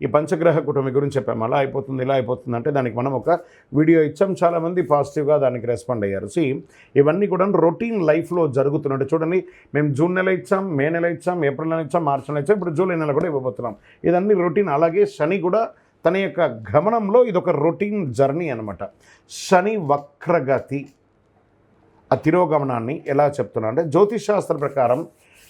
ఈ పంచగ్రహ కుటుంబం గురించి చెప్పాము. అలా అయిపోతుంది ఇలా అయిపోతుంది అంటే దానికి మనం ఒక వీడియో ఇచ్చాం. చాలామంది పాజిటివ్గా దానికి రెస్పాండ్ అయ్యారు. సి ఇవన్నీ కూడా రొటీన్ లైఫ్లో జరుగుతున్నట్టు చూడండి. మేము జూన్ నెల ఇచ్చాం మే నెల ఇచ్చాం ఏప్రిల్ నెల ఇచ్చాం మార్చి నెల ఇచ్చాం ఇప్పుడు జూలై నెల కూడా ఇవ్వబోతున్నాం. ఇదన్నీ రొటీన్ అలాగే శని కూడా తన యొక్క గమనంలో ఇదొక రొటీన్ జర్నీ అనమాట శని వక్రగతి. ఆ తిరోగమనాన్ని ఎలా చెప్తున్నా అంటే జ్యోతిష్ శాస్త్ర ప్రకారం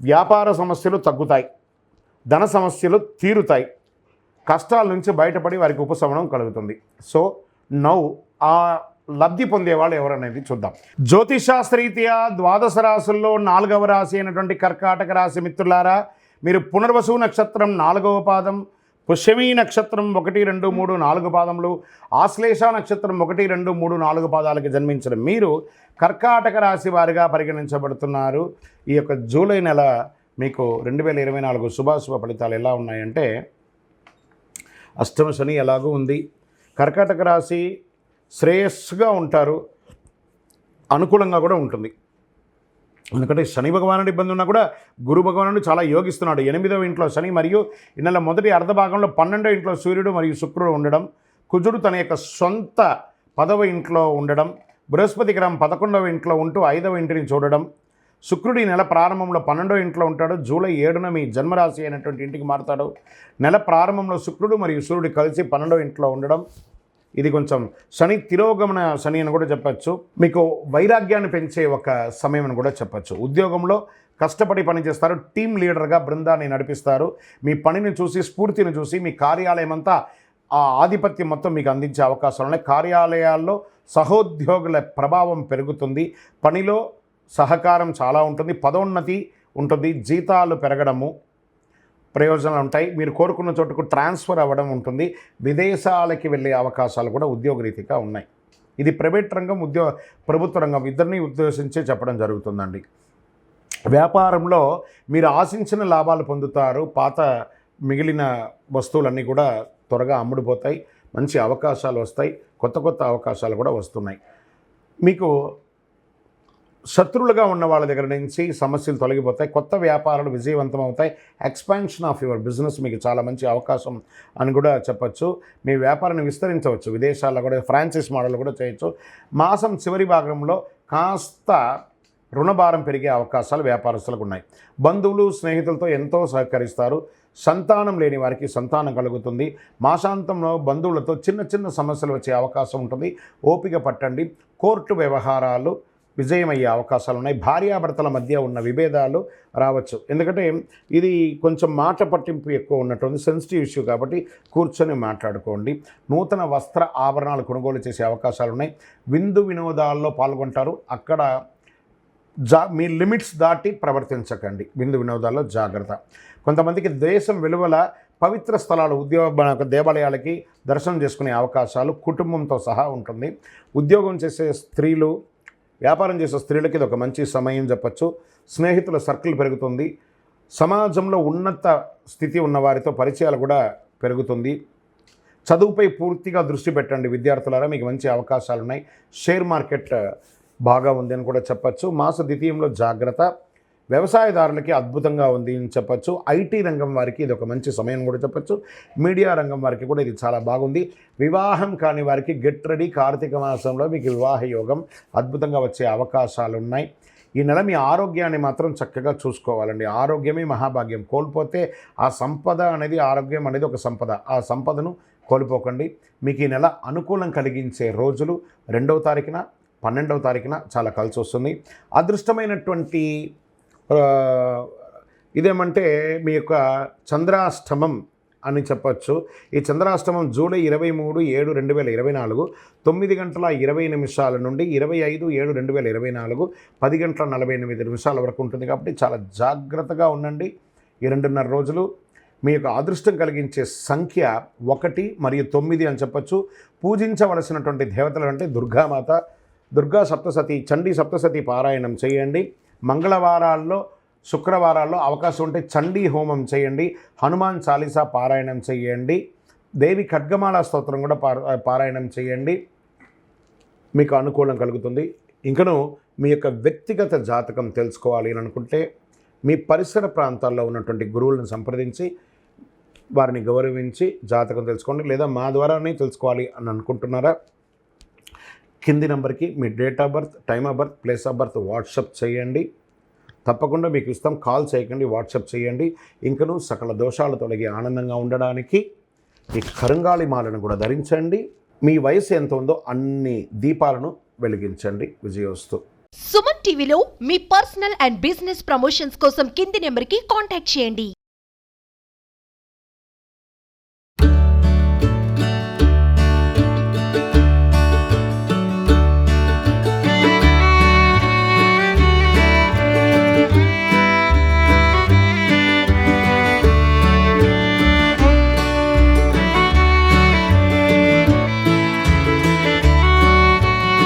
వ్యాపార సమస్యలు తగ్గుతాయి ధన సమస్యలు తీరుతాయి కష్టాల నుంచి బయటపడి వారికి ఉపశమనం కలుగుతుంది. సో నౌ ఆ లబ్ధి పొందేవాళ్ళు ఎవరనేది చూద్దాం. జ్యోతిషాస్త్రరీత్యా ద్వాదశ రాశుల్లో నాలుగవ రాశి అయినటువంటి కర్కాటక రాశి మిత్రులారా మీరు పునర్వసు నక్షత్రం నాలుగవ పాదం పుష్యమీ నక్షత్రం ఒకటి రెండు మూడు నాలుగు పాదములు ఆశ్లేష నక్షత్రం ఒకటి రెండు మూడు నాలుగు పాదాలకి జన్మించిన మీరు కర్కాటక రాశి వారిగా పరిగణించబడుతున్నారు. ఈ యొక్క జూలై నెల మీకు రెండు వేల ఇరవై నాలుగు శుభాశుభ ఫలితాలు ఎలా ఉన్నాయంటే అష్టమ శని ఎలాగూ ఉంది. కర్కాటక రాశి శ్రేయస్సుగా ఉంటారు. అనుకూలంగా కూడా ఉంటుంది. ఎందుకంటే శని భగవానుడి ఇబ్బంది ఉన్నా కూడా గురు భగవానుడు చాలా యోగిస్తున్నాడు. ఎనిమిదవ ఇంట్లో శని మరియు నెల మొదటి అర్ధభాగంలో పన్నెండవ ఇంట్లో సూర్యుడు మరియు శుక్రుడు ఉండడం కుజుడు తన యొక్క సొంత పదవ ఇంట్లో ఉండడం బృహస్పతి గ్రహం పదకొండవ ఇంట్లో ఉంటూ ఐదవ ఇంటిని చూడడం శుక్రుడు ఈ నెల ప్రారంభంలో పన్నెండవ ఇంట్లో ఉంటాడు జూలై ఏడున మీ జన్మరాశి అయినటువంటి ఇంటికి మారుతాడు. నెల ప్రారంభంలో శుక్రుడు మరియు సూర్యుడు కలిసి పన్నెండవ ఇంట్లో ఉండడం ఇది కొంచెం శని తిరోగమన శని అని కూడా చెప్పచ్చు. మీకు వైరాగ్యాన్ని పెంచే ఒక సమయం అని కూడా చెప్పచ్చు. ఉద్యోగంలో కష్టపడి పనిచేస్తారు టీం లీడర్గా బృందాన్ని నడిపిస్తారు. మీ పనిని చూసి స్ఫూర్తిని చూసి మీ కార్యాలయం అంతా ఆ ఆధిపత్యం మొత్తం మీకు అందించే అవకాశాలు ఉన్నాయి. కార్యాలయాల్లో సహోద్యోగుల ప్రభావం పెరుగుతుంది. పనిలో సహకారం చాలా ఉంటుంది. పదోన్నతి ఉంటుంది. జీతాలు పెరగడము ప్రయోజనాలు ఉంటాయి. మీరు కోరుకున్న చోటుకు ట్రాన్స్ఫర్ అవ్వడం ఉంటుంది. విదేశాలకి వెళ్ళే అవకాశాలు కూడా ఉద్యోగరీతిగా ఉన్నాయి. ఇది ప్రైవేట్ రంగం ఉద్యోగ ప్రభుత్వ రంగం ఇద్దరిని ఉద్దేశించే చెప్పడం జరుగుతుందండి. వ్యాపారంలో మీరు ఆశించిన లాభాలు పొందుతారు. పాత మిగిలిన వస్తువులన్నీ కూడా త్వరగా అమ్ముడుపోతాయి. మంచి అవకాశాలు వస్తాయి. కొత్త కొత్త అవకాశాలు కూడా వస్తున్నాయి. మీకు శత్రువులుగా ఉన్న వాళ్ళ దగ్గర నుంచి సమస్యలు తొలగిపోతాయి. కొత్త వ్యాపారాలు విజయవంతం అవుతాయి. ఎక్స్పాన్షన్ ఆఫ్ యువర్ బిజినెస్ మీకు చాలా మంచి అవకాశం అని కూడా చెప్పచ్చు. మీ వ్యాపారాన్ని విస్తరించవచ్చు. విదేశాల్లో కూడా ఫ్రాంచైజ్ మోడల్ కూడా చేయొచ్చు. మాసం చివరి భాగంలో కాస్త రుణభారం పెరిగే అవకాశాలు వ్యాపారస్తులకు ఉన్నాయి. బంధువులు స్నేహితులతో ఎంతో సహకరిస్తారు. సంతానం లేని వారికి సంతానం కలుగుతుంది. మాసాంతంలో బంధువులతో చిన్న చిన్న సమస్యలు వచ్చే అవకాశం ఉంటుంది. ఓపిక పట్టండి. కోర్టు వ్యవహారాలు విజయమయ్యే అవకాశాలు ఉన్నాయి భార్యాభర్తల మధ్య ఉన్న విభేదాలు రావచ్చు. ఎందుకంటే ఇది కొంచెం మాట పట్టింపు ఎక్కువ ఉన్నటువంటి సెన్సిటివ్ ఇష్యూ కాబట్టి కూర్చొని మాట్లాడుకోండి. నూతన వస్త్ర ఆభరణాలు కొనుగోలు చేసే అవకాశాలు ఉన్నాయి విందు వినోదాల్లో పాల్గొంటారు. అక్కడ జా మీ లిమిట్స్ దాటి ప్రవర్తించకండి. విందు వినోదాల్లో జాగ్రత్త. కొంతమందికి దేశం వెలువల పవిత్ర స్థలాలు ఉద్యోగ దేవాలయాలకి దర్శనం చేసుకునే అవకాశాలు కుటుంబంతో సహా ఉంటుంది. ఉద్యోగం చేసే స్త్రీలు వ్యాపారం చేసే స్త్రీలకి ఇది ఒక మంచి సమయం చెప్పచ్చు. స్నేహితుల సర్కిల్ పెరుగుతుంది. సమాజంలో ఉన్నత స్థితి ఉన్న వారితో పరిచయాలు కూడా పెరుగుతుంది. చదువుపై పూర్తిగా దృష్టి పెట్టండి విద్యార్థులారా మీకు మంచి అవకాశాలు ఉన్నాయి షేర్ మార్కెట్ బాగా ఉంది అని కూడా చెప్పచ్చు. మాస ద్వితీయంలో జాగ్రత్త. వ్యవసాయదారులకి అద్భుతంగా ఉంది అని చెప్పచ్చు. ఐటీ రంగం వారికి ఇది ఒక మంచి సమయం కూడా చెప్పచ్చు. మీడియా రంగం వారికి కూడా ఇది చాలా బాగుంది. వివాహం కాని వారికి గెట్ రెడీ కార్తీక మాసంలో మీకు వివాహ యోగం అద్భుతంగా వచ్చే అవకాశాలు ఉన్నాయి ఈ నెల మీ ఆరోగ్యాన్ని మాత్రం చక్కగా చూసుకోవాలండి. ఆరోగ్యమే మహాభాగ్యం. కోల్పోతే ఆ సంపద అనేది ఆరోగ్యం అనేది ఒక సంపద. ఆ సంపదను కోల్పోకండి. మీకు ఈ నెల అనుకూలం కలిగించే రోజులు రెండవ తారీఖున పన్నెండవ తారీఖున చాలా కలిసి వస్తుంది అదృష్టమైనటువంటి ఇదేమంటే మీ యొక్క చంద్రాష్టమం అని చెప్పచ్చు. ఈ చంద్రాష్టమం జూలై ఇరవై మూడు ఏడు రెండు వేల ఇరవై నాలుగు తొమ్మిది గంటల ఇరవై నిమిషాల నుండి ఇరవై ఐదు ఏడు రెండు వేల ఇరవై నాలుగు పది గంటల నలభై ఎనిమిది నిమిషాల వరకు ఉంటుంది కాబట్టి చాలా జాగ్రత్తగా ఉండండి. ఈ రెండున్నర రోజులు మీ యొక్క అదృష్టం కలిగించే సంఖ్య ఒకటి మరియు తొమ్మిది అని చెప్పచ్చు. పూజించవలసినటువంటి దేవతలు అంటే దుర్గామాత దుర్గా సప్తసతి చండీ సప్తసతి పారాయణం చేయండి. మంగళవారాల్లో శుక్రవారాల్లో అవకాశం ఉంటే చండీ హోమం చేయండి హనుమాన్ చాలీసా పారాయణం చేయండి దేవి ఖడ్గమాల స్తోత్రం కూడా పార పారాయణం చేయండి. మీకు అనుకూలం కలుగుతుంది. ఇంకను మీ యొక్క వ్యక్తిగత జాతకం తెలుసుకోవాలి అని అనుకుంటే మీ పరిసర ప్రాంతాల్లో ఉన్నటువంటి గురువులను సంప్రదించి వారిని గౌరవించి జాతకం తెలుసుకోండి లేదా మా ద్వారానే తెలుసుకోవాలి అని అనుకుంటున్నారా? కింది నెంబర్కి మీ date of birth time of birth place of birth WhatsApp చేయండి. తప్పకుండా మీకు ఇస్తాం. కాల్ చేయకండి వాట్సప్ చేయండి. ఇంకను సకల దోషాలు తొలగి ఆనందంగా ఉండడానికి ఈ కరుంగాళి మాలను కూడా ధరించండి. మీ వయసు ఎంత ఉందో అన్ని దీపాలను వెలిగించండి. విజయోస్తు. సుమన్ టీవీలో మీ పర్సనల్ అండ్ బిజినెస్ ప్రమోషన్స్ కోసం కింది నెంబర్కి కాంటాక్ట్ చేయండి.